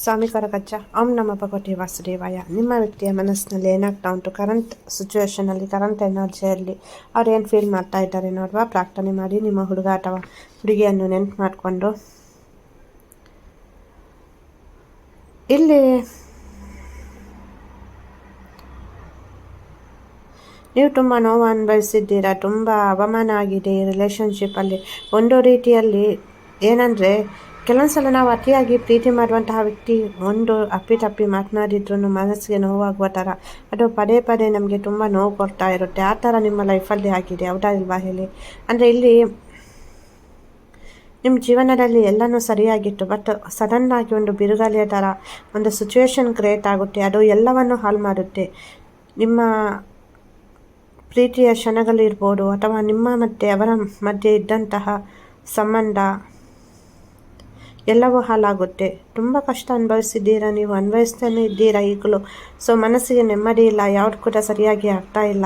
ಸ್ವಾಮಿ ಕರಗಜ್ಜ ಓಂ ನಮ ಭಗವತಿ ವಾಸುದೇವಾಯ. ನಿಮ್ಮ ವ್ಯಕ್ತಿಯ ಮನಸ್ಸಿನಲ್ಲಿ ಏನಾಗ್ತಾ ಉಂಟು? ಕರೆಂಟ್ ಸಿಚುವೇಷನಲ್ಲಿ ಕರೆಂಟ್ ಎನರ್ಜಿಯಲ್ಲಿ ಅವ್ರು ಫೀಲ್ ಮಾಡ್ತಾ ಇದ್ದಾರೆ ನೋಡುವ? ಪ್ರಾರ್ಥನೆ ಮಾಡಿ, ನಿಮ್ಮ ಹುಡುಗ ಅಥವಾ ಹುಡುಗಿಯನ್ನು ನೆನ್ಪು ಮಾಡಿಕೊಂಡು. ಇಲ್ಲಿ ನೀವು ತುಂಬ ನೋವು ಅನುಭವಿಸಿದ್ದೀರಾ? ತುಂಬ ಅವಮಾನ ಆಗಿದೆ ಈ ರಿಲೇಷನ್ಶಿಪ್ಪಲ್ಲಿ ಒಂದು ರೀತಿಯಲ್ಲಿ ಏನಂದರೆ ಕೆಲವೊಂದು ಸಲ ನಾವು ಅತಿಯಾಗಿ ಪ್ರೀತಿ ಮಾಡುವಂತಹ ವ್ಯಕ್ತಿ ಒಂದು ಅಪ್ಪಿತಪ್ಪಿ ಮಾತನಾಡಿದ್ರು ಮನಸ್ಸಿಗೆ ನೋವಾಗುವ ಥರ ಅದು ಪದೇ ಪದೇ ನಮಗೆ ತುಂಬ ನೋವು ಕೊಡ್ತಾ ಇರುತ್ತೆ. ಆ ಥರ ನಿಮ್ಮ ಲೈಫಲ್ಲಿ ಆಗಿದೆ, ಹೌದಾ ಇಲ್ವಾ ಹೇಳಿ? ಅಂದರೆ ಇಲ್ಲಿ ನಿಮ್ಮ ಜೀವನದಲ್ಲಿ ಎಲ್ಲನೂ ಸರಿಯಾಗಿತ್ತು ಬಟ್ ಸಡನ್ನಾಗಿ ಒಂದು ಬಿರುಗಾಳಿಯ ಥರ ಒಂದು ಸಿಚುವೇಶನ್ ಕ್ರಿಯೇಟ್ ಆಗುತ್ತೆ. ಅದು ಎಲ್ಲವನ್ನು ಹಾಳು ಮಾಡುತ್ತೆ. ನಿಮ್ಮ ಪ್ರೀತಿಯ ಕ್ಷಣಗಳಿರ್ಬೋದು, ಅಥವಾ ನಿಮ್ಮ ಮತ್ತು ಅವರ ಮಧ್ಯೆ ಇದ್ದಂತಹ ಸಂಬಂಧ ಎಲ್ಲವೂ ಹಾಳಾಗುತ್ತೆ. ತುಂಬ ಕಷ್ಟ ಅನುಭವಿಸಿದ್ದೀರಾ ನೀವು? ಅನ್ಭವಿಸ್ತಾನೆ ಇದ್ದೀರಾ ಈಗಲೂ? ಸೊ ಮನಸ್ಸಿಗೆ ನೆಮ್ಮದಿ ಇಲ್ಲ. ಯಾವ್ದು ಕೂಡ ಸರಿಯಾಗಿ ಆಗ್ತಾ ಇಲ್ಲ.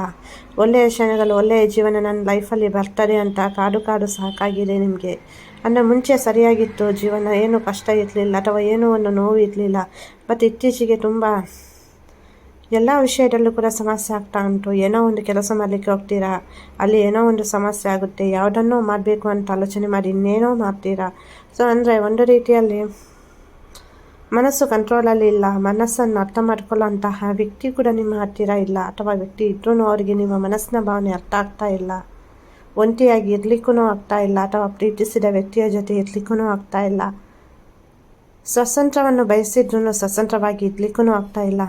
ಒಳ್ಳೆಯ ಕ್ಷಣಗಳು, ಒಳ್ಳೆಯ ಜೀವನ ನನ್ನ ಲೈಫಲ್ಲಿ ಬರ್ತದೆ ಅಂತ ಕಾಡು ಕಾಡು ಸಾಕಾಗಿದೆ ನಿಮಗೆ. ಅಂದರೆ ಮುಂಚೆ ಸರಿಯಾಗಿತ್ತು ಜೀವನ. ಏನೂ ಕಷ್ಟ ಇರಲಿಲ್ಲ ಅಥವಾ ಏನೂ ಒಂದು ನೋವು ಇರಲಿಲ್ಲ. ಮತ್ತು ಇತ್ತೀಚೆಗೆ ತುಂಬ ಎಲ್ಲ ವಿಷಯದಲ್ಲೂ ಕೂಡ ಸಮಸ್ಯೆ ಆಗ್ತಾ ಉಂಟು. ಏನೋ ಒಂದು ಕೆಲಸ ಮಾಡಲಿಕ್ಕೆ ಹೋಗ್ತೀರಾ? ಅಲ್ಲಿ ಏನೋ ಒಂದು ಸಮಸ್ಯೆ ಆಗುತ್ತೆ. ಯಾವುದನ್ನೋ ಮಾಡಬೇಕು ಅಂತ ಆಲೋಚನೆ ಮಾಡಿ ಇನ್ನೇನೋ ಮಾಡ್ತೀರಾ? ಸೊ ಅಂದರೆ ಒಂದು ರೀತಿಯಲ್ಲಿ ಮನಸ್ಸು ಕಂಟ್ರೋಲಲ್ಲಿ ಇಲ್ಲ. ಮನಸ್ಸನ್ನು ಅರ್ಥ ಮಾಡ್ಕೊಳ್ಳೋಂತಹ ವ್ಯಕ್ತಿ ಕೂಡ ನಿಮ್ಮ ಹತ್ತಿರ ಇಲ್ಲ. ಅಥವಾ ವ್ಯಕ್ತಿ ಇದ್ರೂ ಅವರಿಗೆ ನಿಮ್ಮ ಮನಸ್ಸಿನ ಭಾವನೆ ಅರ್ಥ ಆಗ್ತಾ ಇಲ್ಲ. ಒಂಟಿಯಾಗಿ ಇರಲಿಕ್ಕೂ ಆಗ್ತಾ ಇಲ್ಲ. ಅಥವಾ ಪ್ರೀತಿಸಿದ ವ್ಯಕ್ತಿಯ ಜೊತೆ ಇರ್ಲಿಕ್ಕೂ ಆಗ್ತಾ ಇಲ್ಲ. ಸ್ವತಂತ್ರವನ್ನು ಬಯಸಿದ್ರೂ ಸ್ವತಂತ್ರವಾಗಿ ಇರ್ಲಿಕ್ಕೂ ಆಗ್ತಾ ಇಲ್ಲ.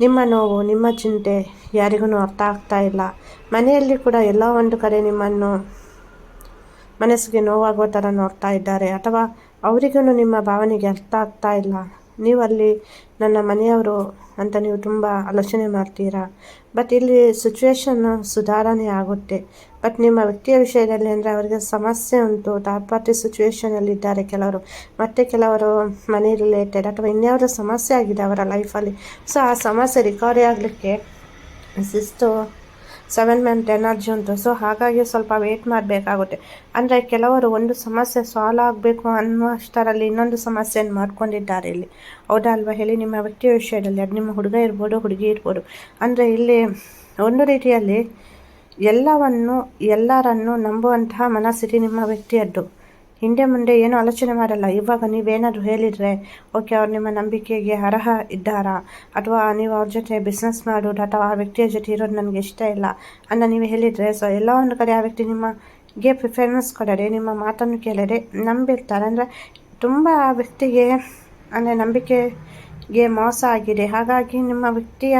ನಿಮ್ಮ ನೋವು, ನಿಮ್ಮ ಚಿಂತೆ ಯಾರಿಗೂ ಅರ್ಥ ಆಗ್ತಾ ಇಲ್ಲ. ಮನೆಯಲ್ಲಿ ಕೂಡ ಎಲ್ಲ ಒಂದು ಕಡೆ ನಿಮ್ಮನ್ನು, ಮನಸ್ಸಿಗೆ ನೋವಾಗುವ ಥರ ನೋಡ್ತಾ ಇದ್ದಾರೆ. ಅಥವಾ ಅವರಿಗೂ ನಿಮ್ಮ ಭಾವನೆಗೆ ಅರ್ಥ ಆಗ್ತಾ ಇಲ್ಲ. ನೀವು ಅಲ್ಲಿ ನನ್ನ ಮನೆಯವರು ಅಂತ ನೀವು ತುಂಬ ಆಲೋಚನೆ ಮಾಡ್ತೀರಾ? ಬಟ್ ಇಲ್ಲಿ ಸಿಚುವೇಶನ್ನು ಸುಧಾರಣೆ ಆಗುತ್ತೆ. ಬಟ್ ನಿಮ್ಮ ವ್ಯಕ್ತಿಯ ವಿಷಯದಲ್ಲಿ ಅಂದರೆ ಅವರಿಗೆ ಸಮಸ್ಯೆ ಉಂಟು ಥರ್ಡ್ ಪಾರ್ಟಿ ಸಿಚುವೇಶನಲ್ಲಿದ್ದಾರೆ ಕೆಲವರು. ಮತ್ತು ಕೆಲವರು ಮನಿ ರಿಲೇಟೆಡ್ ಅಥವಾ ಇನ್ಯಾವುದೋ ಸಮಸ್ಯೆ ಆಗಿದೆ ಅವರ ಲೈಫಲ್ಲಿ ಸೊ ಆ ಸಮಸ್ಯೆ ರಿಕವರಿ ಆಗಲಿಕ್ಕೆ six to seven month energy ಉಂಟು ಸೊ ಹಾಗಾಗಿ ಸ್ವಲ್ಪ ವೇಟ್ ಮಾಡಬೇಕಾಗುತ್ತೆ. ಅಂದರೆ ಕೆಲವರು ಒಂದು ಸಮಸ್ಯೆ ಸಾಲ್ವ್ ಆಗಬೇಕು ಅನ್ನುವಷ್ಟರಲ್ಲಿ ಇನ್ನೊಂದು ಸಮಸ್ಯೆಯನ್ನು ಮಾಡ್ಕೊಂಡಿದ್ದಾರೆ ಇಲ್ಲಿ. ಹೌದಾ ಅಲ್ವಾ? ಹೇಳಿ, ನಿಮ್ಮ ವ್ಯಕ್ತಿಯ ವಿಷಯದಲ್ಲಿ. ಅದು ನಿಮ್ಮ ಹುಡುಗ ಇರ್ಬೋದು, ಹುಡುಗಿ ಇರ್ಬೋದು. ಅಂದರೆ ಇಲ್ಲಿ ಒಂದು ರೀತಿಯಲ್ಲಿ ಎಲ್ಲವನ್ನು, ಎಲ್ಲರನ್ನು ನಂಬುವಂತಹ ಮನಸ್ಥಿತಿ ನಿಮ್ಮ ವ್ಯಕ್ತಿಯದ್ದು. ಹಿಂದೆ ಮುಂದೆ ಏನು ಆಲೋಚನೆ ಮಾಡಲ್ಲ. ಇವಾಗ ನೀವೇನಾದರೂ ಹೇಳಿದರೆ, ಓಕೆ, ಅವ್ರು ನಿಮ್ಮ ನಂಬಿಕೆಗೆ ಅರ್ಹ ಇದ್ದಾರಾ? ಅಥವಾ ನೀವು ಅವ್ರ ಜೊತೆ ಬಿಸ್ನೆಸ್ ಮಾಡೋದು ಅಥವಾ ಆ ವ್ಯಕ್ತಿಯ ಜೊತೆ ಇರೋದು ನನಗೆ ಇಷ್ಟ ಇಲ್ಲ ಅಂತ ನೀವು ಹೇಳಿದರೆ ಸೊ ಎಲ್ಲ ಒಂದು ಕಡೆ ಆ ವ್ಯಕ್ತಿ ನಿಮಗೆ ಪ್ರಿಫರೆನ್ಸ್ ಕೊಡದೆ, ನಿಮ್ಮ ಮಾತನ್ನು ಕೇಳದೆ ನಂಬಿರ್ತಾರೆ. ಅಂದರೆ ತುಂಬ ಆ ವ್ಯಕ್ತಿಗೆ, ಅಂದರೆ ನಂಬಿಕೆಗೆ ಮೋಸ ಆಗಿದೆ. ಹಾಗಾಗಿ ನಿಮ್ಮ ವ್ಯಕ್ತಿಯ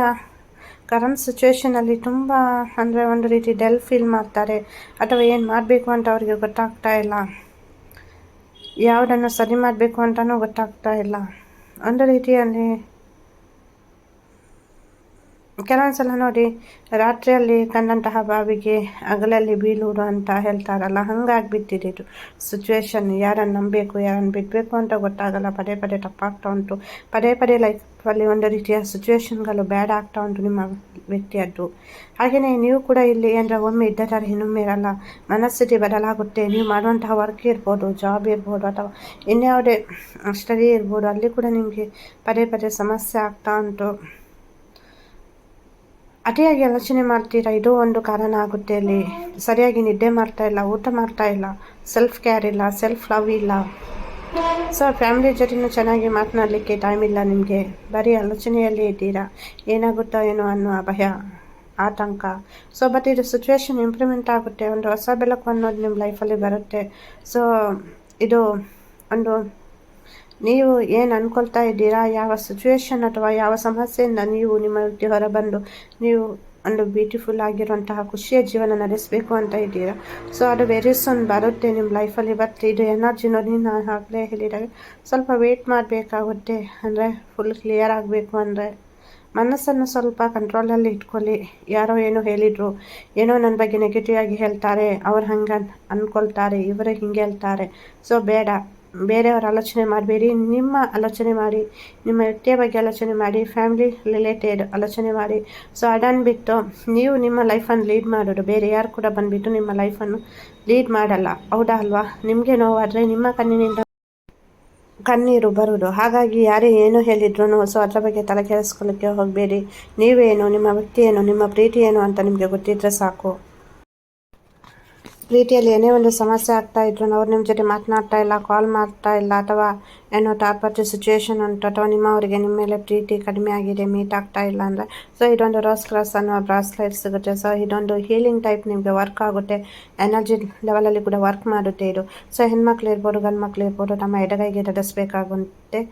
ಕರೆಂಟ್ ಸಿಚುವೇಷನಲ್ಲಿ ತುಂಬ ಅಂದರೆ ಒಂದು ರೀತಿ ಡೆಲ್ ಫೀಲ್ ಮಾಡ್ತಾರೆ. ಅಥವಾ ಏನು ಮಾಡಬೇಕು ಅಂತ ಅವರಿಗೆ ಗೊತ್ತಾಗ್ತಾ ಇಲ್ಲ. ಯಾವುದನ್ನು ಸರಿ ಮಾಡಬೇಕು ಅಂತಲೂ ಗೊತ್ತಾಗ್ತಾ ಇಲ್ಲ. ಒಂದು ರೀತಿಯಲ್ಲಿ ಕೆಲವೊಂದು ಸಲ ನೋಡಿ ರಾತ್ರಿಯಲ್ಲಿ ಕಂಡಂತಹ ಬಾವಿಗೆ ಹಗಲಲ್ಲಿ ಬೀಳುವುದು ಅಂತ ಹೇಳ್ತಾರಲ್ಲ, ಹಂಗಾಗಿಬಿಟ್ಟಿದೆ ಇದು. ಸಿಚುವೇಶನ್ ಯಾರನ್ನು ನಂಬಬೇಕು, ಯಾರನ್ನು ಬಿಡಬೇಕು ಅಂತ ಗೊತ್ತಾಗಲ್ಲ. ಪದೇ ಪದೇ ತಪ್ಪಾಗ್ತಾ ಉಂಟು. ಪದೇ ಪದೇ ಲೈಫಲ್ಲಿ ಒಂದು ರೀತಿಯ ಸಿಚುವೇಶನ್ಗಳು ಬ್ಯಾಡ್ ಆಗ್ತಾ ಉಂಟು ನಿಮ್ಮ ವ್ಯಕ್ತಿಯದ್ದು. ಹಾಗೆಯೇ ನೀವು ಕೂಡ ಇಲ್ಲಿ ಅಂದರೆ ಒಮ್ಮೆ ಇದ್ದ ಥರ ಇನ್ನೊಮ್ಮೆ ಇರಲ್ಲ ಮನಸ್ಥಿತಿ ಬದಲಾಗುತ್ತೆ. ನೀವು ಮಾಡುವಂತಹ ವರ್ಕ್ ಇರ್ಬೋದು ಜಾಬ್ ಇರ್ಬೋದು ಅಥವಾ ಇನ್ಯಾವುದೇ ಸ್ಟಡಿ ಇರ್ಬೋದು, ಅಲ್ಲಿ ಕೂಡ ನಿಮಗೆ ಪದೇ ಪದೇ ಸಮಸ್ಯೆ ಆಗ್ತಾ ಉಂಟು. ಅತಿಯಾಗಿ ಆಲೋಚನೆ ಮಾಡ್ತೀರಾ? ಇದು ಒಂದು ಕಾರಣ ಆಗುತ್ತೆ ಅಲ್ಲಿ. ಸರಿಯಾಗಿ ನಿದ್ದೆ ಮಾಡ್ತಾ ಇಲ್ಲ, ಊಟ ಮಾಡ್ತಾ ಇಲ್ಲ ಸೆಲ್ಫ್ ಕೇರ್ ಇಲ್ಲ ಸೆಲ್ಫ್ ಲವ್ ಇಲ್ಲ. ಸೊ ಫ್ಯಾಮಿಲಿ ಜೊತೆನೂ ಚೆನ್ನಾಗಿ ಮಾತನಾಡಲಿಕ್ಕೆ ಟೈಮ್ ಇಲ್ಲ ನಿಮಗೆ. ಬರೀ ಆಲೋಚನೆಯಲ್ಲಿ ಇದ್ದೀರಾ? ಏನಾಗುತ್ತೋ ಏನೋ ಅನ್ನೋ ಭಯ, ಆತಂಕ. ಸೊ ಬಟ್ ಇದು ಸಿಚುವೇಶನ್ ಇಂಪ್ರೂವ್ಮೆಂಟ್ ಆಗುತ್ತೆ. ಒಂದು ಹೊಸ ಬೆಳಕು ಅನ್ನೋದು ನಿಮ್ಮ ಲೈಫಲ್ಲಿ ಬರುತ್ತೆ. ಸೊ ಇದು ಒಂದು ನೀವು ಏನು ಅಂದ್ಕೊಳ್ತಾ ಇದ್ದೀರಾ? ಯಾವ ಸಿಚುವೇಶನ್ ಅಥವಾ ಯಾವ ಸಮಸ್ಯೆಯಿಂದ ನೀವು ನಿಮ್ಮ ವ್ಯಕ್ತಿ ಹೊರಬಂದು ನೀವು ಒಂದು ಬ್ಯೂಟಿಫುಲ್ ಆಗಿರುವಂತಹ ಖುಷಿಯ ಜೀವನ ನಡೆಸಬೇಕು ಅಂತ ಇದ್ದೀರಾ? ಸೊ ಅದು ವೆರಿ ಸೋನ್ ಬರುತ್ತೆ ನಿಮ್ಮ ಲೈಫಲ್ಲಿ ಬಟ್ ಇದು ಎನರ್ಜಿ ನೋಡಿ ನಾನು ಆಗಲೇ ಹೇಳಿದಾಗ ಸ್ವಲ್ಪ ವೆಯ್ಟ್ ಮಾಡಬೇಕಾಗುತ್ತೆ. ಅಂದರೆ ಫುಲ್ ಕ್ಲಿಯರ್ ಆಗಬೇಕು ಅಂದರೆ ಮನಸ್ಸನ್ನು ಸ್ವಲ್ಪ ಕಂಟ್ರೋಲಲ್ಲಿ ಇಟ್ಕೊಳ್ಳಿ. ಯಾರೋ ಏನೋ ಹೇಳಿದರು, ಏನೋ ನನ್ನ ಬಗ್ಗೆ ನೆಗೆಟಿವ್ ಆಗಿ ಹೇಳ್ತಾರೆ, ಅವ್ರು ಹಂಗೆ ಅಂದ್ಕೊಳ್ತಾರೆ ಇವರು ಹಿಂಗೆ ಹೇಳ್ತಾರೆ. ಸೊ ಬೇಡ. ಬೇರೆಯವರ ಆಲೋಚನೆ ಮಾಡಬೇಡಿ, ನಿಮ್ಮ ಆಲೋಚನೆ ಮಾಡಿ, ನಿಮ್ಮ ವ್ಯಕ್ತಿಯ ಬಗ್ಗೆ ಆಲೋಚನೆ ಮಾಡಿ ಫ್ಯಾಮಿಲಿ ರಿಲೇಟೆಡ್ ಆಲೋಚನೆ ಮಾಡಿ. ಸೊ ಅದನ್ನು ಬಿಟ್ಟು ನೀವು ನಿಮ್ಮ ಲೈಫನ್ನು ಲೀಡ್ ಮಾಡೋದು, ಬೇರೆ ಯಾರು ಕೂಡ ಬಂದುಬಿಟ್ಟು ನಿಮ್ಮ ಲೈಫನ್ನು ಲೀಡ್ ಮಾಡಲ್ಲ. ಹೌದಾ ಅಲ್ವಾ? ನಿಮಗೆ ನೋವಾದರೆ ನಿಮ್ಮ ಕಣ್ಣಿನಿಂದ ಕಣ್ಣೀರು ಬರೋದು ಹಾಗಾಗಿ ಯಾರೇ ಏನು ಹೇಳಿದ್ರು ಸೊ, ಅದರ ಬಗ್ಗೆ ತಲೆ ಕೆಡಿಸ್ಕೊಳ್ಳೋಕ್ಕೆ ಹೋಗಬೇಡಿ. ನೀವೇನು, ನಿಮ್ಮ ವ್ಯಕ್ತಿ ಏನು, ನಿಮ್ಮ ಪ್ರೀತಿ ಏನು ಅಂತ ನಿಮಗೆ ಗೊತ್ತಿದ್ದರೆ ಸಾಕು. ಪ್ರೀತಿಯಲ್ಲಿ ಏನೇ ಒಂದು ಸಮಸ್ಯೆ ಆಗ್ತಾ ಇದ್ರು ಅವ್ರು ನಿಮ್ಮ ಜೊತೆ ಮಾತನಾಡ್ತಾ ಇಲ್ಲ ಕಾಲ್ ಮಾಡ್ತಾ ಇಲ್ಲ ಅಥವಾ ಏನೋ ತಾಪತ್ರೆ ಸಿಚುವೇಶನ್ ಉಂಟು. ಅಥವಾ ನಿಮ್ಮವರಿಗೆ ನಿಮ್ಮ ಮೇಲೆ ಪ್ರೀತಿ ಕಡಿಮೆ ಆಗಿದೆ ಮೀಟ್ ಆಗ್ತಾ ಇಲ್ಲ ಅಂದರೆ. ಸೊ ಇದೊಂದು ರೋಸ್ ಕ್ರಾಸ್ ಅನ್ನೋ ಬ್ರಾಸ್ಲೈಟ್ ಸಿಗುತ್ತೆ. ಸೊ ಇದೊಂದು ಹೀಲಿಂಗ್ ಟೈಪ್ ನಿಮಗೆ ವರ್ಕ್ ಆಗುತ್ತೆ. ಎನರ್ಜಿ ಲೆವೆಲಲ್ಲಿ ಕೂಡ ವರ್ಕ್ ಮಾಡುತ್ತೆ ಇದು. ಸೊ ಹೆಣ್ಮಕ್ಳು ಇರ್ಬೋದು, ಗಂಡು ಮಕ್ಳು ಇರ್ಬೋದು ತಮ್ಮ ಎಡಗೈಗೆ ಧರಿಸ್ಬೇಕಾಗುತ್ತೆ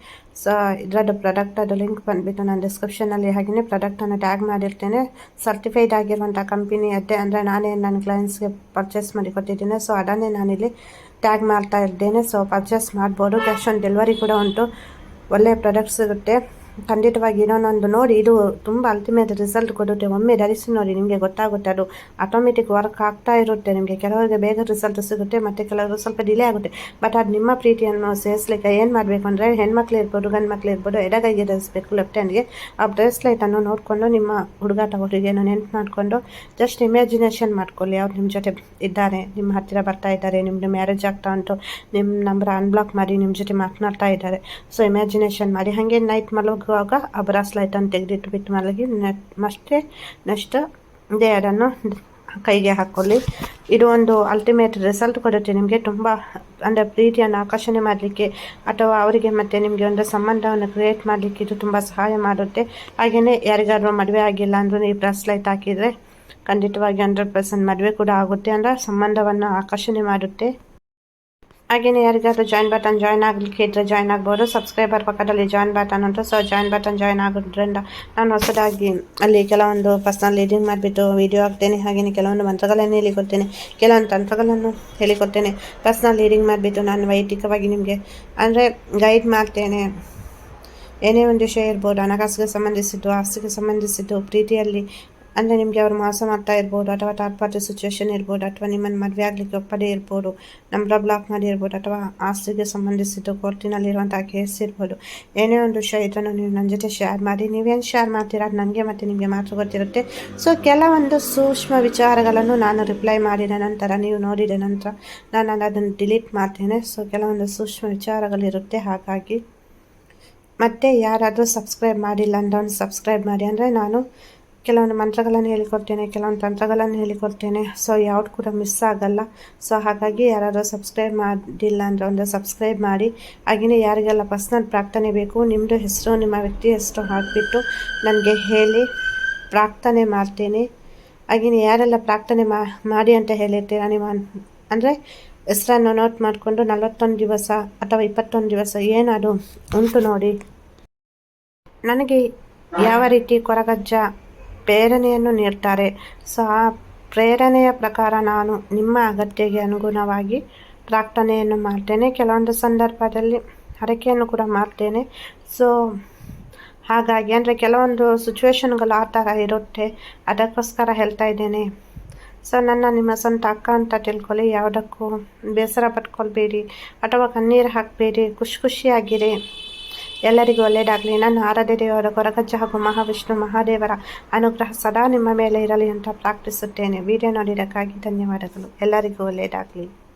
ಸೊ ಇದರದ್ದು ಪ್ರಾಡಕ್ಟ್ ಅದು ಲಿಂಕ್ ಬಂದುಬಿಟ್ಟು ನಾನು ಡಿಸ್ಕ್ರಿಪ್ಷನಲ್ಲಿ ಹಾಗೆಯೇ ಪ್ರಾಡಕ್ಟನ್ನು ಟ್ಯಾಗ್ ಮಾಡಿರ್ತೇನೆ. ಸರ್ಟಿಫೈಡ್ ಆಗಿರುವಂಥ ಕಂಪನಿ ಅದೇ ಅಂದರೆ ನಾನೇ ನನ್ನ ಕ್ಲೈಂಟ್ಸ್ಗೆ ಪರ್ಚೇಸ್ ಮಾಡಿ ಕೊಟ್ಟಿದ್ದೀನಿ ಸೊ ಅದನ್ನೇ ನಾನಿಲ್ಲಿ ಟ್ಯಾಗ್ ಮಾಡ್ತಾ ಇದ್ದೇನೆ. ಸೊ ಪರ್ಚೇಸ್ ಮಾಡ್ಬೋದು. ಕ್ಯಾಶ್ ಆನ್ ಡೆಲಿವರಿ ಕೂಡ ಉಂಟು. ಒಳ್ಳೆಯ ಪ್ರಾಡಕ್ಟ್ ಸಿಗುತ್ತೆ. ಖಂಡಿತವಾಗಿ ಇನ್ನೊಂದು ನೋಡಿ, ಇದು ತುಂಬ ಅಲ್ಟಿಮೇಟ್ ರಿಸಲ್ಟ್ ಕೊಡುತ್ತೆ. ಒಮ್ಮೆ ಧರಿಸಿ ನೋಡಿ ನಿಮಗೆ ಗೊತ್ತಾಗುತ್ತೆ ಅದು. ಆಟೋಮೆಟಿಕ್ ವರ್ಕ್ ಆಗ್ತಾ ಇರುತ್ತೆ ನಿಮಗೆ. ಕೆಲವರಿಗೆ ಬೇಗ ರಿಸಲ್ಟ್ ಸಿಗುತ್ತೆ, ಮತ್ತು ಕೆಲವರು ಸ್ವಲ್ಪ ಡಿಲೇ ಆಗುತ್ತೆ. ಬಟ್ ಅದು ನಿಮ್ಮ ಪ್ರೀತಿಯನ್ನು ಸೇರಿಸ್ಲಿಕ್ಕೆ ಏನು ಮಾಡಬೇಕು ಅಂದರೆ, ಹೆಣ್ಮಕ್ಳು ಇರ್ಬೋದು, ಗಂಡು ಮಕ್ಳು ಇರ್ಬೋದು, ಎಡಗೈಗೆ ಧರಿಸಬೇಕು ಲೆಫ್ಟ್ ಹ್ಯಾಂಡ್ಗೆ ಆ ಬ್ರೇಸ್ಲೈಟನ್ನು ನೋಡಿಕೊಂಡು ನಿಮ್ಮ ಹುಡುಗಾಟ ಹುಡುಗಿಯನ್ನು ನೆನ್ಪು ಮಾಡಿಕೊಂಡು ಜಸ್ಟ್ ಇಮ್ಯಾಜಿನೇಷನ್ ಮಾಡ್ಕೊಳ್ಳಿ. ಅವ್ರು ನಿಮ್ಮ ಜೊತೆ ಇದ್ದಾರೆ, ನಿಮ್ಮ ಹತ್ತಿರ ಬರ್ತಾ ಇದ್ದಾರೆ ನಿಮ್ಮದು ಮ್ಯಾರೇಜ್ ಆಗ್ತಾ ಉಂಟು ನಿಮ್ಮ ನಂಬರ್ ಅನ್ಬ್ಲಾಕ್ ಮಾಡಿ ನಿಮ್ಮ ಜೊತೆ ಮಾತನಾಡ್ತಾ ಇದ್ದಾರೆ. ಸೊ ಇಮ್ಯಾಜಿನೇಷನ್ ಮಾಡಿ. ಹಾಗೆ ನೈಟ್ ಮಲಗ. ಹಾಕುವಾಗ ಆ ಬ್ರಾಸ್ಲೈಟನ್ನು ತೆಗೆದಿಟ್ಟು ಬಿಟ್ಟು ಮಲಗಿ ಮತ್ತೆ ನೆಕ್ಸ್ಟ್ ದೇಹವನ್ನು ಕೈಗೆ ಹಾಕ್ಕೊಳ್ಳಿ ಇದು ಒಂದು ಅಲ್ಟಿಮೇಟ್ ರಿಸಲ್ಟ್ ಕೊಡುತ್ತೆ ನಿಮಗೆ ತುಂಬ ಅಂದರೆ ಪ್ರೀತಿಯನ್ನು ಆಕರ್ಷಣೆ ಮಾಡಲಿಕ್ಕೆ ಅಥವಾ ಅವರಿಗೆ ಮತ್ತು ನಿಮಗೆ ಒಂದು ಸಂಬಂಧವನ್ನು ಕ್ರಿಯೇಟ್ ಮಾಡಲಿಕ್ಕೆ ಇದು ತುಂಬ ಸಹಾಯ ಮಾಡುತ್ತೆ ಹಾಗೆಯೇ ಯಾರಿಗಾದ್ರೂ ಮದುವೆ ಆಗಿಲ್ಲ ಅಂದರೂ ಈ ಬ್ರಾಸ್ಲೈಟ್ ಹಾಕಿದರೆ ಖಂಡಿತವಾಗಿ ಹಂಡ್ರೆಡ್ ಪರ್ಸೆಂಟ್ ಮದುವೆ ಕೂಡ ಆಗುತ್ತೆ ಅಂದರೆ ಸಂಬಂಧವನ್ನು ಆಕರ್ಷಣೆ ಮಾಡುತ್ತೆ ಹಾಗೆಯೇ ಯಾರಿಗಾದ್ರೂ ಜಾಯಿನ್ ಬಟನ್ ಜಾಯ್ನ್ ಆಗಲಿಕ್ಕೆ ಇದ್ದರೆ ಜಾಯ್ನ್ ಆಗ್ಬೋದು ಸಬ್ಸ್ಕ್ರೈಬರ್ ಪಕ್ಕದಲ್ಲಿ ಜಾಯ್ನ್ ಬಟನ್ ಅಂತ ಸೊ ಜಾಯ್ನ್ ಬಟನ್ ಜಾಯ್ನ್ ಆಗೋದ್ರಿಂದ ನಾನು ಹೊಸದಾಗಿ ಅಲ್ಲಿ ಕೆಲವೊಂದು ಪರ್ಸ್ನಲ್ ಲೀಡಿಂಗ್ ಮಾಡಿಬಿಟ್ಟು ವೀಡಿಯೋ ಹಾಕ್ತೇನೆ ಹಾಗೆಯೇ ಕೆಲವೊಂದು ಮಂತ್ರಗಳನ್ನು ಹೇಳಿಕೊಡ್ತೇನೆ. ಕೆಲವೊಂದು ತಂತ್ರಗಳನ್ನು ಹೇಳಿಕೊಡ್ತೇನೆ. ಪರ್ಸ್ನಲ್ ಲೀಡಿಂಗ್ ಮಾಡಿಬಿಟ್ಟು ನಾನು ವೈಯಕ್ತಿಕವಾಗಿ ನಿಮಗೆ ಅಂದರೆ ಗೈಡ್ ಮಾಡ್ತೇನೆ. ಏನೇ ಒಂದು ವಿಷಯ ಇರ್ಬೋದು, ಹಣಕಾಸಿಗೆ ಸಂಬಂಧಿಸಿದ್ದು, ಆಸ್ತಿಗೆ ಸಂಬಂಧಿಸಿದ್ದು, ಪ್ರೀತಿಯಲ್ಲಿ ಅಂದರೆ ನಿಮಗೆ ಅವರು ಮೋಸ ಮಾಡ್ತಾ ಇರ್ಬೋದು, ಅಥವಾ ಪಾರ್ಟಿ ಸಿಚುವೇಶನ್ ಇರ್ಬೋದು, ಅಥವಾ ನಿಮ್ಮನ್ನು ಮದುವೆ ಆಗಲಿಕ್ಕೆ ಒಪ್ಪದೇ ಇರ್ಬೋದು ನಂಬರ್ ಬ್ಲಾಕ್ ಮಾಡಿ ಇರ್ಬೋದು, ಅಥವಾ ಆಸ್ತಿಗೆ ಸಂಬಂಧಿಸಿದ್ದು ಕೋರ್ಟಿನಲ್ಲಿರುವಂಥ ಕೇಸ್ ಇರ್ಬೋದು. ಏನೇ ಒಂದು ವಿಷಯ ಇದನ್ನು ನೀವು ನನ್ನ ಜೊತೆ ಶೇರ್ ಮಾಡಿ, ನೀವೇನು ಶೇರ್ ಮಾಡ್ತೀರಾ ನನಗೆ ಮತ್ತು ನಿಮಗೆ ಮಾತ್ರ ಗೊತ್ತಿರುತ್ತೆ. ಸೊ ಕೆಲವೊಂದು ಸೂಕ್ಷ್ಮ ವಿಚಾರಗಳನ್ನು ನಾನು ರಿಪ್ಲೈ ಮಾಡಿದ ನಂತರ, ನೀವು ನೋಡಿದ ನಂತರ ನಾನು ಅದನ್ನು ಡಿಲೀಟ್ ಮಾಡ್ತೇನೆ. ಸೊ ಕೆಲವೊಂದು ಸೂಕ್ಷ್ಮ ವಿಚಾರಗಳಿರುತ್ತೆ, ಹಾಗಾಗಿ ಮತ್ತೆ ಯಾರಾದರೂ ಸಬ್ಸ್ಕ್ರೈಬ್ ಮಾಡಿಲ್ಲ ಅಂದ್ರೆ ಒಂದು ಸಬ್ಸ್ಕ್ರೈಬ್ ಮಾಡಿ, ಅಂದರೆ ನಾನು ಕೆಲವೊಂದು ಮಂತ್ರಗಳನ್ನು ಹೇಳಿಕೊಡ್ತೇನೆ, ಕೆಲವೊಂದು ತಂತ್ರಗಳನ್ನು ಹೇಳಿಕೊಡ್ತೇನೆ. ಸೊ ಯಾವ್ದು ಕೂಡ ಮಿಸ್ ಆಗಲ್ಲ. ಸೊ ಹಾಗಾಗಿ ಯಾರಾದರೂ ಸಬ್ಸ್ಕ್ರೈಬ್ ಮಾಡಿಲ್ಲ ಅಂದರೆ ಒಂದು ಸಬ್ಸ್ಕ್ರೈಬ್ ಮಾಡಿ. ಹಾಗೆಯೇ ಯಾರಿಗೆಲ್ಲ ಪರ್ಸ್ನಲ್ ಪ್ರಾರ್ಥನೆ ಬೇಕು ನಿಮ್ಮದು ಹೆಸರು, ನಿಮ್ಮ ವ್ಯಕ್ತಿ ಹೆಸರು ಹಾಕಿಬಿಟ್ಟು ನನಗೆ ಹೇಳಿ ಪ್ರಾರ್ಥನೆ ಮಾಡ್ತೇನೆ. ಹಾಗೆಯೇ ಯಾರೆಲ್ಲ ಪ್ರಾರ್ಥನೆ ಮಾಡಿ ಅಂತ ಹೇಳಿರ್ತೀರ ನಿಮ್ಮ ಅಂದರೆ ಹೆಸರನ್ನು ನೋಟ್ ಮಾಡಿಕೊಂಡು ನಲವತ್ತೊಂದು ದಿವಸ ಅಥವಾ ಇಪ್ಪತ್ತೊಂದು ದಿವಸ ಏನಾದರೂ ಉಂಟು ನೋಡಿ. ನನಗೆ ಯಾವ ರೀತಿ ಕೊರಗಜ್ಜ ಪ್ರೇರಣೆಯನ್ನು ನೀಡ್ತಾರೆ. ಸೊ ಆ ಪ್ರೇರಣೆಯ ಪ್ರಕಾರ ನಾನು ನಿಮ್ಮ ಅಗತ್ಯಗೆ ಅನುಗುಣವಾಗಿ ಪ್ರಾರ್ಥನೆಯನ್ನು ಮಾಡ್ತೇನೆ. ಕೆಲವೊಂದು ಸಂದರ್ಭದಲ್ಲಿ ಹರಕೆಯನ್ನು ಕೂಡ ಮಾಡ್ತೇನೆ. ಸೊ, ಹಾಗಾಗಿ ಅಂದರೆ ಕೆಲವೊಂದು ಸಿಚುವೇಶನ್ಗಳು ಆ ಥರ ಇರುತ್ತೆ. ಅದಕ್ಕೋಸ್ಕರ ಹೇಳ್ತಾ ಇದ್ದೇನೆ. ಸೊ, ನನ್ನ, ನಿಮ್ಮ ಸ್ವಂತ ಅಕ್ಕ ಅಂತ ತಿಳ್ಕೊಳ್ಳಿ. ಯಾವುದಕ್ಕೂ ಬೇಸರ ಪಟ್ಕೊಳ್ಬೇಡಿ. ಅಥವಾ ಕಣ್ಣೀರು ಹಾಕಬೇಡಿ. ಖುಷಿ ಖುಷಿಯಾಗಿರಿ. ಎಲ್ಲರಿಗೂ ಒಳ್ಳೆಯದಾಗಲಿ. ನನ್ನ ಆರಾಧ್ಯ ದೇವರ ಕೊರಗಜ್ಜ ಹಾಗೂ ಮಹಾವಿಷ್ಣು ಮಹಾದೇವರ ಅನುಗ್ರಹ ಸದಾ ನಿಮ್ಮ ಮೇಲೆ ಇರಲಿ ಅಂತ ಪ್ರಾರ್ಥಿಸುತ್ತೇನೆ. ವಿಡಿಯೋ ನೋಡಿದ್ದಕ್ಕಾಗಿ ಧನ್ಯವಾದಗಳು. ಎಲ್ಲರಿಗೂ ಒಳ್ಳೆಯದಾಗಲಿ.